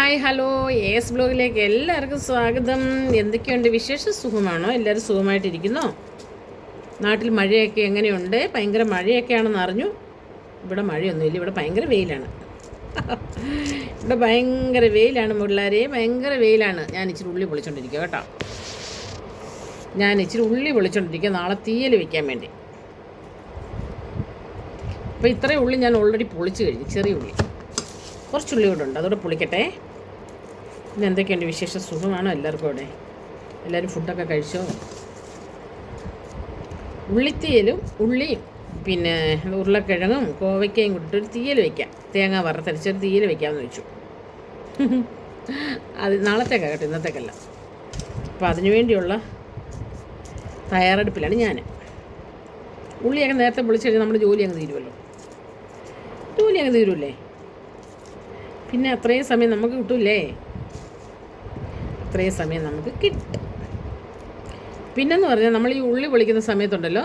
Hi hello. S ബ്ലോഗിലേക്ക് എല്ലാവർക്കും സ്വാഗതം. എന്തൊക്കെയുണ്ട് വിശേഷ? സുഖമാണോ? എല്ലാവരും സുഖമായിട്ടിരിക്കുന്നോ? നാട്ടിൽ മഴയൊക്കെ എങ്ങനെയുണ്ട്? ഭയങ്കര മഴയൊക്കെയാണെന്ന് അറിഞ്ഞു. ഇവിടെ മഴയൊന്നുമില്ല. ഇവിടെ ഭയങ്കര വെയിലാണ്. ഇവിടെ ഭയങ്കര വെയിലാണ് പിള്ളേരെ ഭയങ്കര വെയിലാണ്. ഞാൻ ഇച്ചിരി ഉള്ളി പൊളിച്ചോണ്ടിരിക്കുക കേട്ടോ. ഞാൻ ഇച്ചിരി ഉള്ളി പൊളിച്ചോണ്ടിരിക്കുക നാളെ തീയൽ വയ്ക്കാൻ വേണ്ടി. അപ്പോൾ ഇത്രയും ഉള്ളി ഞാൻ ഓൾറെഡി പൊളിച്ച് കഴിഞ്ഞു. ചെറിയ ഉള്ളി. കുറച്ച് ഉള്ളി കൂടെ ഉണ്ട്. അതോടെ പുളിക്കട്ടെ. പിന്നെ എന്തൊക്കെയുണ്ട് വിശേഷ? സുഖമാണോ എല്ലാവർക്കും അവിടെ? എല്ലാവരും ഫുഡൊക്കെ കഴിച്ചോ? ഉള്ളിത്തീയലും ഉള്ളിയും പിന്നെ ഉരുളക്കിഴങ്ങും കോവയ്ക്കയും കൂട്ടിട്ട് ഒരു തീയൽ വയ്ക്കാം തേങ്ങ വറുത്തരച്ചൊരു തീയൽ വയ്ക്കാമെന്ന് വെച്ചു. അത് നാളത്തേക്കാണ് കേട്ടോ ഇന്നത്തേക്കല്ല. അപ്പോൾ അതിനു വേണ്ടിയുള്ള തയ്യാറെടുപ്പിലാണ് ഞാൻ. ഉള്ളിയൊക്കെ നേരത്തെ വിളിച്ചു കഴിഞ്ഞാൽ നമ്മുടെ ജോലി അങ്ങ് തീരുമല്ലോ. ജോലി അങ്ങ് തീരുമല്ലേ പിന്നെ അത്രയും സമയം നമുക്ക് കിട്ടൂലേ അത്രയും സമയം നമുക്ക് കിട്ടും. പിന്നെന്ന് പറഞ്ഞാൽ നമ്മൾ ഈ ഉള്ളി പൊളിക്കുന്ന സമയത്തുണ്ടല്ലോ?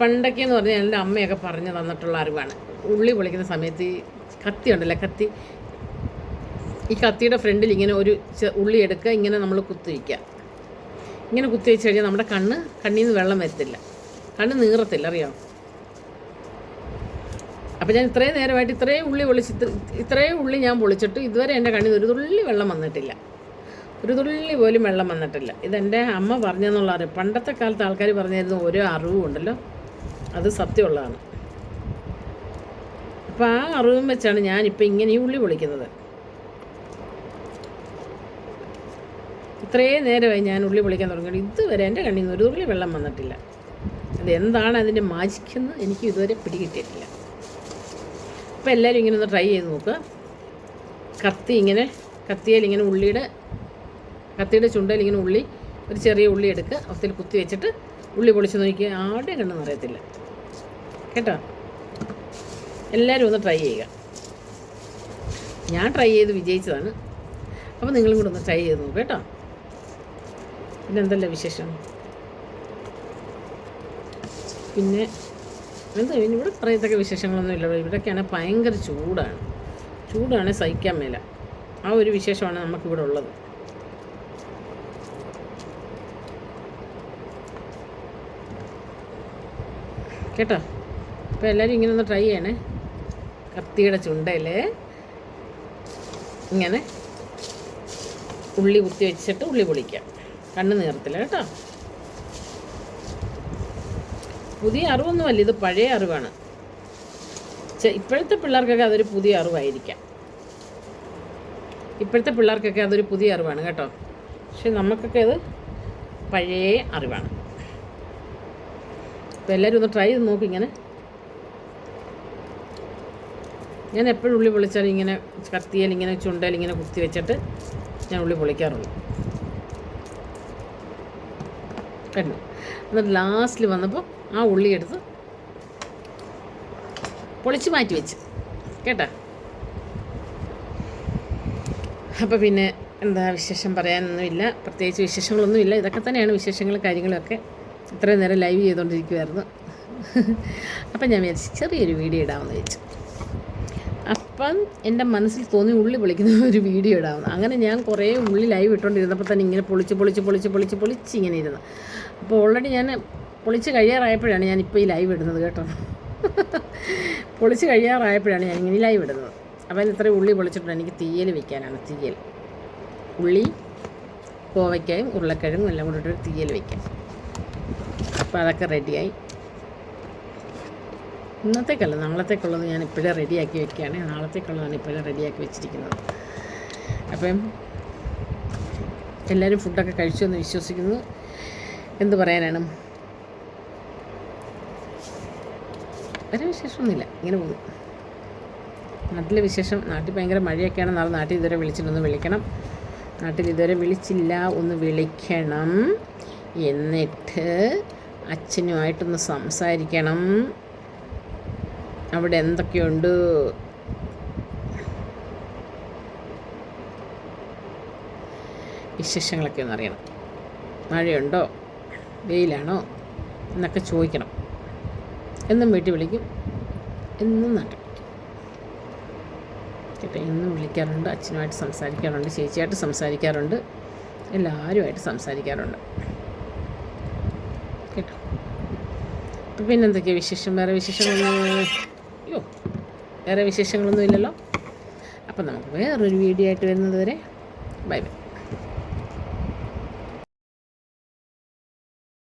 പണ്ടൊക്കെ എന്ന് പറഞ്ഞാൽ എന്റെ അമ്മയൊക്കെ പറഞ്ഞു തന്നിട്ടുള്ള അറിവാണ്. ഉള്ളി പൊളിക്കുന്ന സമയത്ത് ഈ കത്തി ഉണ്ടല്ലോ കത്തി? ഈ കത്തിയുടെ ഫ്രണ്ടിൽ ഇങ്ങനെ ഒരു ഉള്ളി എടുക്കുക ഇങ്ങനെ നമ്മൾ കുത്തി വയ്ക്കുക ഇങ്ങനെ കുത്തി വെച്ച് കഴിഞ്ഞാൽ നമ്മുടെ കണ്ണ് കണ്ണിൽ നിന്ന് വെള്ളം വരത്തില്ല. കണ്ണ് നീറത്തില്ല അറിയാമോ അപ്പോൾ ഞാൻ ഇത്രയും നേരമായിട്ട് ഇത്രയും ഉള്ളി പൊളിച്ച് ഇത്രയും ഉള്ളി ഞാൻ പൊളിച്ചിട്ട് ഇതുവരെ എന്റെ കണ്ണിൽ ഒരു തുള്ളി വെള്ളം വന്നിട്ടില്ല. ഒരു തുള്ളി പോലും വെള്ളം വന്നിട്ടില്ല. ഇതെന്റെ അമ്മ പറഞ്ഞെന്നുള്ള അറിവ് പണ്ടത്തെ കാലത്ത് ആൾക്കാർ പറഞ്ഞിരുന്ന ഓരോ അറിവും ഉണ്ടല്ലോ. അത് സത്യമുള്ളതാണ്. അപ്പോൾ ആ അറിവും വെച്ചാണ് ഞാനിപ്പോൾ ഇങ്ങനെ ഈ ഉള്ളി പൊളിക്കുന്നത്. ഇത്രയും നേരമായി ഞാൻ ഉള്ളി പൊളിക്കാൻ തുടങ്ങിയിട്ട് ഇതുവരെ എന്റെ കണ്ണിൽ നിന്ന് ഒരു തുള്ളി വെള്ളം വന്നിട്ടില്ല. അത് എന്താണ് അതിന്റെ മാജിക്കെന്ന് എനിക്ക് ഇതുവരെ പിടികിട്ടിയിട്ടില്ല. അപ്പോൾ എല്ലാവരും ഇങ്ങനെ ഒന്ന് ട്രൈ ചെയ്ത് നോക്കുക കത്തി ഇങ്ങനെ കത്തിയിൽ ഇങ്ങനെ ഉള്ളിയുടെ കത്തിയുടെ ചുണ്ടയിൽ ഇങ്ങനെ ഉള്ളി ഒരു ചെറിയ ഉള്ളി എടുക്കുക അവസ്ഥയിൽ കുത്തി വെച്ചിട്ട് ഉള്ളി പൊളിച്ച് നോക്കി. ആടെ കണ്ടെന്ന് അറിയത്തില്ല. കേട്ടോ? എല്ലാവരും ഒന്ന് ട്രൈ ചെയ്യുക. ഞാൻ ട്രൈ ചെയ്ത് വിജയിച്ചതാണ്. അപ്പോൾ നിങ്ങളും കൂടെ ഒന്ന് ട്രൈ ചെയ്ത് നോക്കുക കേട്ടോ. പിന്നെന്തല്ല വിശേഷം? പിന്നെ എന്താ ഇവിടെ പറയത്തക്ക വിശേഷങ്ങളൊന്നും ഇല്ല ഇവിടെയൊക്കെയാണ് ഭയങ്കര ചൂടാണ്. ചൂടാണ് സഹിക്കാൻ മേല. ആ ഒരു വിശേഷമാണ് നമുക്കിവിടെ ഉള്ളത്. കേട്ടോ? അപ്പോൾ എല്ലാവരും ഇങ്ങനെ ഒന്ന് ട്രൈ ചെയ്യണേ. കത്തിയുടെ ചുണ്ടയിൽ ഇങ്ങനെ ഉള്ളി കുത്തി വെച്ചിട്ട് ഉള്ളി പൊളിക്കാം. കണ്ണ് നീർത്തില്ല കേട്ടോ. പുതിയ അറിവൊന്നുമല്ല ഇത് പഴയ അറിവാണ്. ഇപ്പോഴത്തെ പിള്ളേർക്കൊക്കെ അതൊരു പുതിയ അറിവായിരിക്കാം. ഇപ്പോഴത്തെ പിള്ളേർക്കൊക്കെ അതൊരു പുതിയ അറിവാണ് കേട്ടോ. പക്ഷെ നമുക്കൊക്കെ അത് പഴയ അറിവാണ്. അപ്പോൾ എല്ലാവരും ഒന്ന് ട്രൈ ചെയ്ത് നോക്കി ഇങ്ങനെ. ഞാൻ എപ്പോഴും ഉള്ളി പൊളിച്ചാലും ഇങ്ങനെ കത്തിയാൽ ഇങ്ങനെ ചുണ്ടയിൽ ഇങ്ങനെ കുത്തി വെച്ചിട്ട് ഞാൻ ഉള്ളി പൊളിക്കാറുള്ളൂ. കണ്ടു. എന്നിട്ട് ലാസ്റ്റിൽ വന്നപ്പോൾ ആ ഉള്ളി എടുത്ത് പൊളിച്ച് മാറ്റി വെച്ച്. കേട്ടാ? അപ്പോൾ പിന്നെ എന്താ വിശേഷം? പറയാനൊന്നുമില്ല. പ്രത്യേകിച്ച് വിശേഷങ്ങളൊന്നുമില്ല. ഇതൊക്കെ തന്നെയാണ് വിശേഷങ്ങളും കാര്യങ്ങളൊക്കെ ഇത്രയും നേരം ലൈവ് ചെയ്തുകൊണ്ടിരിക്കുമായിരുന്നു അപ്പം ഞാൻ വിചാരിച്ചു ചെറിയൊരു വീഡിയോ ഇടാമെന്ന് വെച്ചു അപ്പം എന്റെ മനസ്സിൽ തോന്നി ഉള്ളി പൊളിക്കുന്ന ഒരു വീഡിയോ ഇടാമെന്ന്. അങ്ങനെ ഞാൻ കുറേ ഉള്ളി ലൈവ് ഇട്ടുകൊണ്ടിരുന്നപ്പോൾ തന്നെ ഇങ്ങനെ പൊളിച്ച് പൊളിച്ച് പൊളിച്ച് പൊളിച്ച് പൊളിച്ച് ഇങ്ങനെ ഇരുന്നു. അപ്പോൾ ഓൾറെഡി ഞാൻ പൊളിച്ച് കഴിയാറായപ്പോഴാണ് ഞാൻ ഇപ്പോൾ ഈ ലൈവ് ഇടുന്നത് കേട്ടോ. പൊളിച്ച് കഴിയാറായപ്പോഴാണ് ഞാൻ ഇങ്ങനെ ലൈവ് ഇടുന്നത്. അതിന് ഇത്രയും ഉള്ളി പൊളിച്ചിട്ടുണ്ട്. എനിക്ക് തീയൽ വെക്കാനാണ് തീയൽ. ഉള്ളി കോവയ്ക്കായും ഉരുളക്കിഴങ്ങും എല്ലാം കൂടിയിട്ട് തീയൽ വെക്കാം. അപ്പോൾ അതൊക്കെ റെഡിയായി ഇന്നത്തേക്കല്ല നാളത്തേക്കുള്ളത് ഞാൻ ഇപ്പോഴേ റെഡിയാക്കി വെക്കുകയാണ്. നാളത്തേക്കുള്ളതാണ് ഇപ്പോഴേ റെഡിയാക്കി വെച്ചിരിക്കുന്നത്. അപ്പം എല്ലാവരും ഫുഡൊക്കെ കഴിച്ചു എന്ന് വിശ്വസിക്കുന്നു. എന്ത് പറയാനാണ്? വേറെ വിശേഷമൊന്നുമില്ല. ഇങ്ങനെ പോകുന്നു. നാട്ടിലെ വിശേഷം നാട്ടിൽ ഭയങ്കര മഴയൊക്കെയാണ്. നാളെ നാട്ടിൽ ഇതുവരെ വിളിച്ചിട്ടൊന്ന് വിളിക്കണം. നാട്ടിൽ ഇതുവരെ വിളിച്ചില്ല ഒന്ന് വിളിക്കണം. എന്നിട്ട് അച്ഛനുമായിട്ടൊന്ന് സംസാരിക്കണം. അവിടെ എന്തൊക്കെയുണ്ട്? വിശേഷങ്ങളൊക്കെ ഒന്ന് അറിയണം മഴയുണ്ടോ? വെയിലാണോ? എന്നൊക്കെ ചോദിക്കണം. എന്നും വീട്ടിൽ വിളിക്കും. എന്നും നാട്ടിൽ കേട്ടോ എന്നും വിളിക്കാറുണ്ട്. അച്ഛനുമായിട്ട് സംസാരിക്കാറുണ്ട്. ചേച്ചിയായിട്ട് സംസാരിക്കാറുണ്ട്. എല്ലാവരുമായിട്ട് സംസാരിക്കാറുണ്ട്. കേട്ടോ? പിന്നെന്തൊക്കെയാണ് വിശേഷം? വേറെ അയ്യോ വേറെ വിശേഷങ്ങളൊന്നും ഇല്ലല്ലോ അപ്പം നമുക്ക് വേറൊരു വീഡിയോ ആയിട്ട് വരുന്നത് വരെ ബൈ ബൈ.